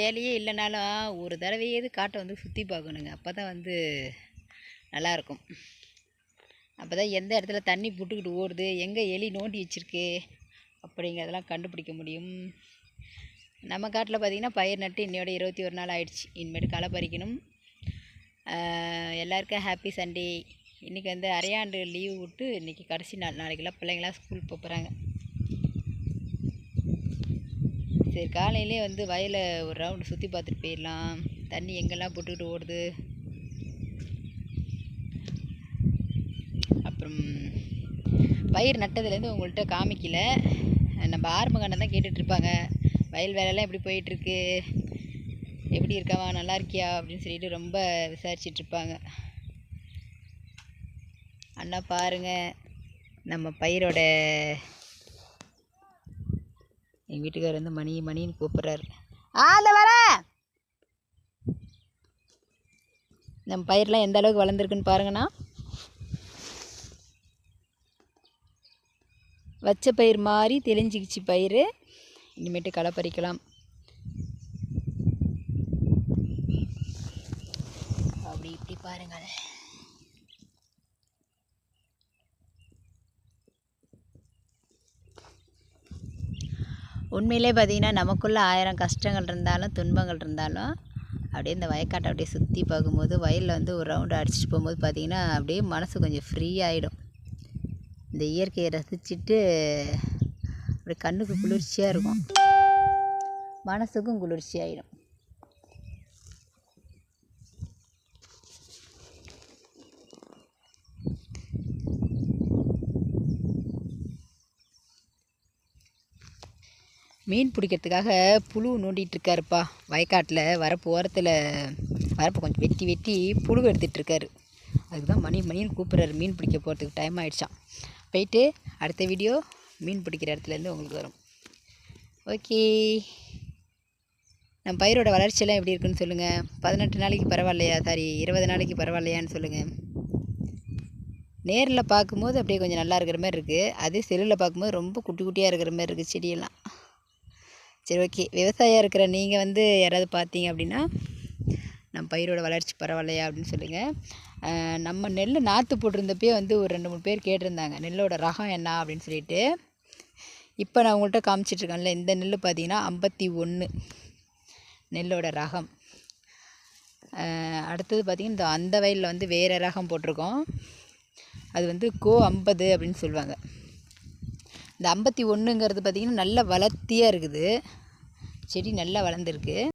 வேலையே இல்லைனாலும் ஒரு தடவையாவது காட்டை வந்து சுற்றி பார்க்கணுங்க. அப்போ தான் வந்து நல்லாயிருக்கும். அப்போ தான் எந்த இடத்துல தண்ணி புட்டுக்கிட்டு ஓடுது எங்கே எலி நோண்டி வச்சிருக்கு அப்படிங்கிறதெல்லாம் கண்டுபிடிக்க முடியும். நம்ம காட்டில் பார்த்திங்கன்னா பயிர் நட்டு இன்னையோட இருபத்தி ஒரு நாள் ஆயிடுச்சு. இனிமேட்டு களை பறிக்கணும். எல்லாருக்கும் ஹாப்பி சண்டே இன்றைக்கி வந்து அரையாண்டு லீவு விட்டு இன்றைக்கி கடைசி நாள். நாளைக்கெல்லாம் பிள்ளைங்களாம் ஸ்கூல் போகிறாங்க சரி காலையிலே வந்து வயலை ஒரு ரவுண்டு சுற்றி பார்த்துட்டு போயிடலாம். தண்ணி எங்கெல்லாம் போட்டுக்கிட்டு ஓடுது? அப்புறம் பயிர் நட்டதுலேருந்து உங்கள்கிட்ட காமிக்கல. நம்ம ஆரம்பகண்டம் தான் கேட்டுட்ருப்பாங்க வயல் வேலைலாம் எப்படி போயிட்டுருக்கு? எப்படி இருக்காவா? நல்லா இருக்கியா? அப்படின்னு சொல்லிட்டு ரொம்ப விசாரிச்சிட்டு இருப்பாங்க. அண்ணா பாருங்க நம்ம பயிரோட எங்கள் வீட்டுக்காரர் வந்து மணி மணின்னு கூப்பிட்றாரு. ஆ இந்த நம்ம பயிரெலாம் எந்த அளவுக்கு வளர்ந்துருக்குன்னு பாருங்கண்ணா. வச்ச பயிர் மாதிரி தெளிஞ்சிக்கிச்சு பயிர் இனிமேட்டு களை பறிக்கலாம். அப்படி இப்படி பாருங்கள் உண்மையிலே பார்த்தீங்கன்னா நமக்குள்ளே ஆயிரம் கஷ்டங்கள் இருந்தாலும் துன்பங்கள் இருந்தாலும் அப்படியே இந்த வயக்காட்டை அப்படியே சுற்றி பார்க்கும்போது வயலில் வந்து ஒரு ரவுண்டு அடிச்சுட்டு போகும்போது பார்த்தீங்கன்னா அப்படியே மனசு கொஞ்சம் ஃப்ரீ ஆகிடும் இந்த இயற்கையை ரசிச்சுட்டு அப்படியே கண்ணுக்கு குளிர்ச்சியாக இருக்கும். மனசுக்கும் குளிர்ச்சி ஆகிடும் மீன் பிடிக்கிறதுக்காக புழு நோண்டிகிட்டு இருக்காருப்பா வயக்காட்டில் வரப்பு ஓரத்தில் வரப்பு கொஞ்சம் வெட்டி வெட்டி புழு எடுத்துகிட்டு இருக்காரு அதுக்கு தான் மணி மணின்னு கூப்பிட்றாரு. மீன் பிடிக்க போகிறதுக்கு டைம் ஆகிடுச்சான் போயிட்டு அடுத்த வீடியோ மீன் பிடிக்கிற இடத்துலேருந்து உங்களுக்கு வரும். ஓகே நம்ம பயிரோட வளர்ச்சியெல்லாம் எப்படி இருக்குன்னு சொல்லுங்கள் பதினெட்டு நாளைக்கு பரவாயில்லையா? சாரி இருபது நாளைக்கு பரவாயில்லையான்னு சொல்லுங்கள் நேரில் பார்க்கும்போது அப்படியே கொஞ்சம் நல்லா இருக்கிற மாதிரி இருக்குது அதே செல்லில் பார்க்கும்போது ரொம்ப குட்டி குட்டியாக இருக்கிற மாதிரி இருக்குது செடியெல்லாம். சரி ஓகே. விவசாயம் இருக்கிற நீங்கள் வந்து யாராவது பார்த்தீங்க அப்படின்னா நம்ம பயிரோட வளர்ச்சி பரவாயில்லையா அப்படின்னு சொல்லுங்கள் நம்ம நெல் நாற்று போட்டிருந்தப்பயே வந்து ஒரு ரெண்டு மூணு பேர் கேட்டிருந்தாங்க. நெல்லோட ரகம் என்ன அப்படின்னு சொல்லிட்டு. இப்போ நான் உங்கள்கிட்ட காமிச்சிட்ருக்கேன்ல இந்த நெல் பார்த்தீங்கன்னா ஐம்பத்தி ஒன்று நெல்லோட ரகம். அடுத்தது பார்த்திங்கன்னா இந்த அந்த வயலில் வந்து வேறு ரகம் போட்டிருக்கோம். அது வந்து கோ ஐம்பது அப்படின்னு சொல்லுவாங்க. இந்த ஐம்பத்தி ஒன்றுங்கிறது பார்த்திங்கன்னா நல்ல வளர்த்தியாக இருக்குது. செடி நல்லா வளர்ந்துருக்கு.